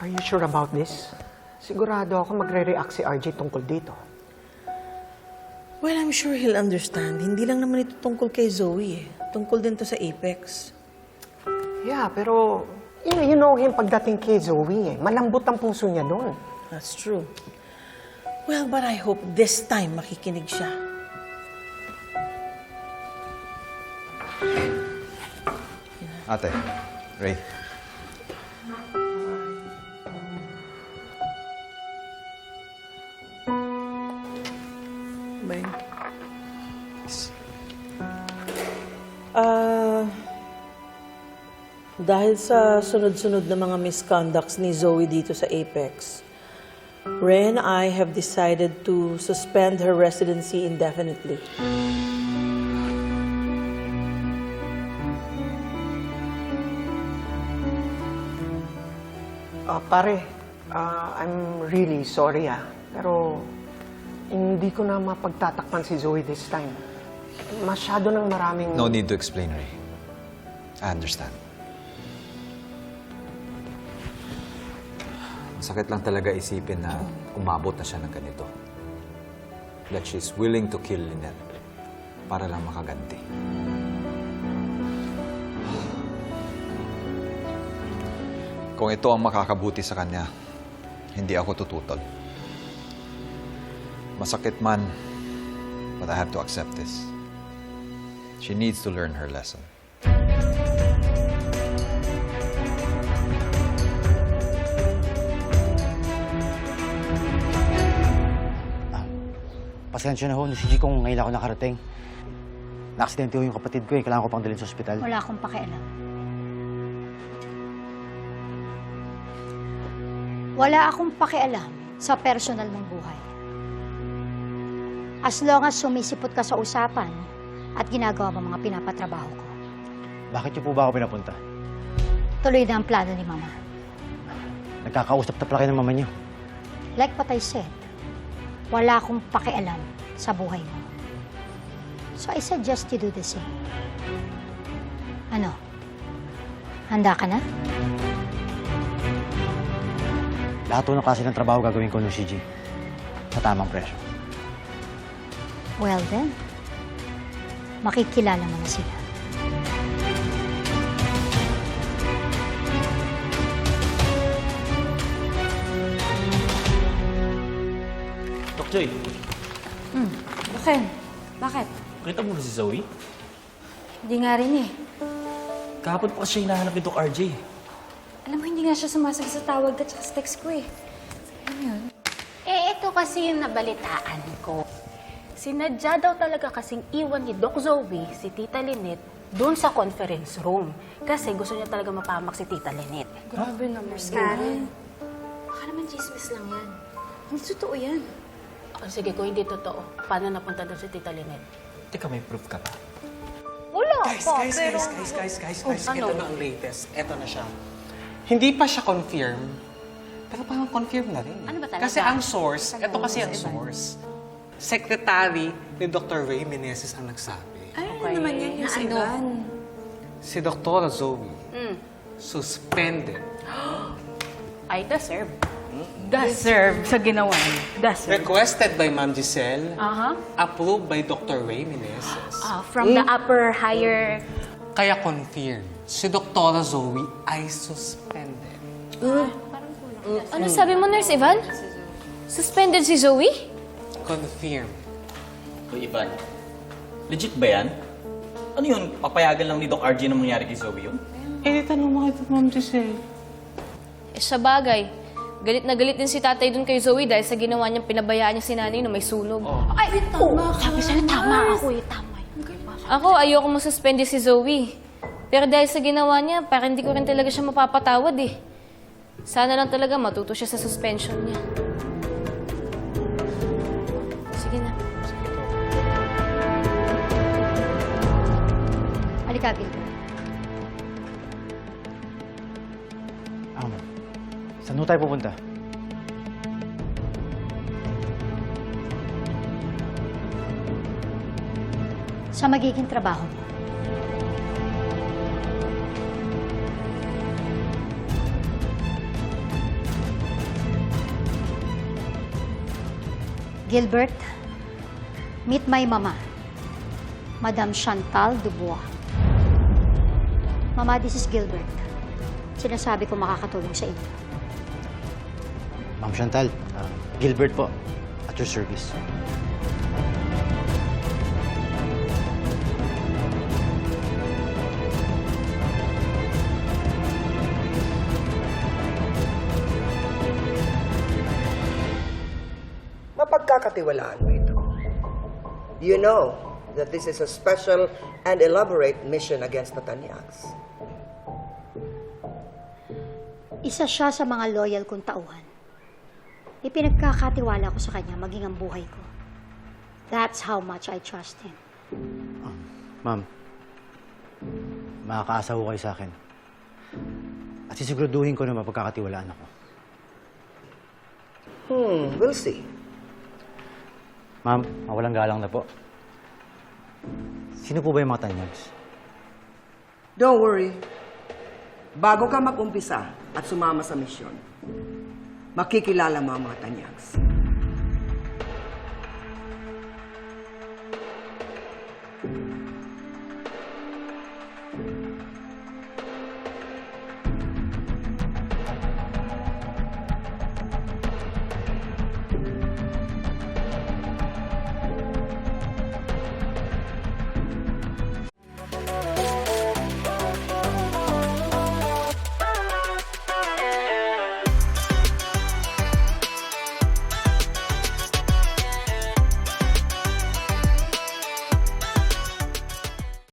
Are you sure about this? Sigurado ako magre-react si RJ tungkol dito. Well, I'm sure he'll understand. Hindi lang naman ito tungkol kay Zoe eh. Tungkol din to sa Apex. Yeah, pero you know, you know him pagdating kay Zoe eh. Malambot ang puso niya doon. That's true. Well, but I hope this time makikinig siya. Ate, Ray. Bye. Ah... dahil sa sunod-sunod na mga misconducts ni Zoe dito sa Apex, Ray and I have decided to suspend her residency indefinitely. Ah, pare, ah, I'm really sorry ah. Pero hindi ko na mapagtatakpan si Zoe this time. Masyado ng maraming... No need to explain, Ray. I understand. Masakit lang talaga isipin na umabot na siya ng ganito. That she's willing to kill Lynette para lang makaganti. Kung ito ang makakabuti sa kanya, hindi ako tututol. Masakit man, but I have to accept this. She needs to learn her lesson. Pasensya na ho, si G kung ngayon ako nakarating. Naaksidente ho yung kapatid ko eh. Kailangan ko pang dalhin sa ospital. Wala akong pakialam. Wala akong pakialam sa personal mong buhay. As long as sumisipot ka sa usapan at ginagawa mo mga pinapatrabaho ko, Bakit niyo po ba ako pinapunta? tuloy na ang plano ni Mama. Nagkakausap na pala kayo ng mama niyo. Like what I said, wala akong pakialam sa buhay mo. So I suggest you do the same. Ano? Handa ka na? Lahat ho ng klase ng trabaho gagawin ko ng CG. Sa tamang presyo. Well then, makikilala mo na sila. Doc Joy, Bakit? Bakit? kita mo na si Zoe? Hindi nga rin eh. Kahapon pa siya hinahanap ni Doc RJ. Alam mo, hindi nga siya sumasagot sa tawag at sa text ko eh. Ano yun? Eh, ito kasi yung nabalitaan ko. Sinadya daw talaga kasing iwan ni Doc Zoe si Tita Lynette doon sa conference room. Kasi gusto niya talaga mapamak si Tita Lynette. Grabe naman. Karen. Baka naman chismis lang yan. Hindi totoo yan. Oh, sige, kung hindi totoo, paano napunta doon si Tita Lynette? Teka, may proof ka pa? Wala Guys, pa, guys, pero... guys, guys, guys, guys, guys. ano? Ito na ang latest. Ito na siya. Hindi pa siya confirm, pero parang confirm na rin. Ano ba talaga? Kasi ang source, ito kasi ang source. Secretary ni Dr. Ray Meneses ang nagsabi. Ay, ano naman yan yung si Ivan? Si Dr. Zoe, Mm. suspended. I deserve. Deserve sa ginawa niya. Deserve. Requested by Ma'am Giselle, Aha. approved by Dr. Ray Meneses. Ah, from the upper, higher... Kaya confirm, si Dr. Zoe ay suspended. Ano sabi mo, Nurse Ivan? Suspended si Zoe? Confirm. Uy, Ivan. Legit ba yan? Ano yun? Papayagan lang ni Doc RJ na mangyari kay Zoe yun? Eh, tanong mo kay Ma'am Giselle. Eh, sa bagay. Galit na galit din si tatay dun kay Zoe dahil sa ginawa niyang pinabayaan niya si nanay na may sunog. Ay, tama ka. Sabi sa'yo, tama ako eh. Tama yun. Ako, ayoko masuspende si Zoe. Pero dahil sa ginawa niya, parang hindi ko rin talaga siya mapapatawad eh. Sana lang talaga matuto siya sa suspension niya. Itagilid. Um, saan ho tayo pupunta? Sa magiging trabaho mo. Gilbert, meet my mama, Madam Chantal Dubois. Mama, this is Gilbert. Sinasabi ko makakatulong sa inyo. Ma'am Chantal, ah, Gilbert po, at your service. Mapagkakatiwalaan mo ito. You know that this is a special and elaborate mission against the Tanyaks. Isa siya sa mga loyal kong tauhan. Ipinagkakatiwala ko sa kanya maging ang buhay ko. That's how much I trust him. Ma'am, makakaasa ho kayo sa akin. At sisiguraduhin ko na mapagkakatiwalaan ako. Hmm, we'll see. Ma'am, mawalang galang na po. Sino po ba yung mga tanyags? Don't worry. Bago ka mag-umpisa at sumama sa misyon, makikilala mo ang mga Tanyags.